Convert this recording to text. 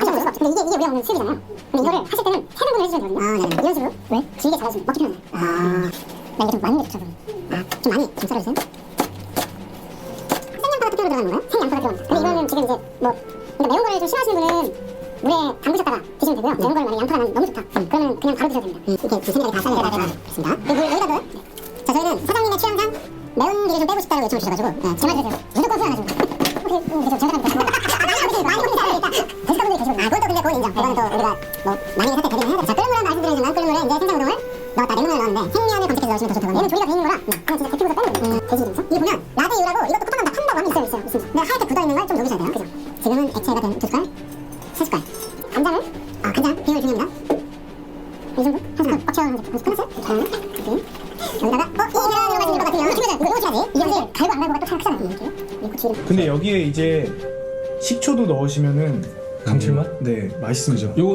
수가 없죠. 근데 이게, 이게 우리가 먹는 수육이잖아요. 근데 이거를 하실 때는 세 등분을 해주셔야 되거든요. 아, 네네. 이런 식으로 왜? 길게 잘라주면 먹기 편하네. 아, 나 이게 좀게 좋죠. 아, 좀 많이 좀 썰어주세요. 생양파 같은 경우 들어가는 건가요? 생양파 같은 경우. 근데 이거는 지금 이제 뭐 그러니까 매운 거를 좀 싫어하시는 분은 물에 담그셨다가 드시면 되고요. 매운 걸 만약 양파가 나면 너무 좋다. 그러면 그냥 바로 드셔도 됩니다. 이렇게 두 생각이 다 썰려야 되겠습니다. 물 여기다 넣어요. 자, 저희는 사장님의 취향상 매운 기를 좀 빼고 싶다고 요청을 주셔가지고 네, 제 말대로 무조건 후회 안 하시고 혹시 음, 제가 그건 인정. 그거는 또 우리가 뭐 사태 대비를 해야 돼. 자, 끓는 물을 말씀드리지만 끓는 물에 이제 생강우동을 넣었다, 냉면을 넣었는데 생면을 검색해서 넣으시면 더 좋다고. 얘는 조리가 돼 있는 거라 그냥 진짜 빼는 거예요. 돼지 기름서. 이게 보면 라드 이유라고 이것도 쿠팡만 다 판다고 하면 있어요, 있어요, 있습니다. 근데 하얗게 굳어 있는 걸좀 녹이셔야 돼요. 그죠? 지금은 액체가 된 두 숟갈, 세 숟갈. 간장을 아 간장 비율 중요합니다. 이 정도? 한 숟갈 꽉 채워 한 숟갈 끝났어요? 네. 이렇게. 여기다가 어? 이 계란으로 만든 것 같으면 이거 이거 이거 해야지. 이게 사실 갈고 안 갈고가 또 차이가 크잖아요. 이렇게. 이 고추기름. 근데 여기에 이제 식초도 넣으시면은 감칠맛? 네 맛있습니다. 요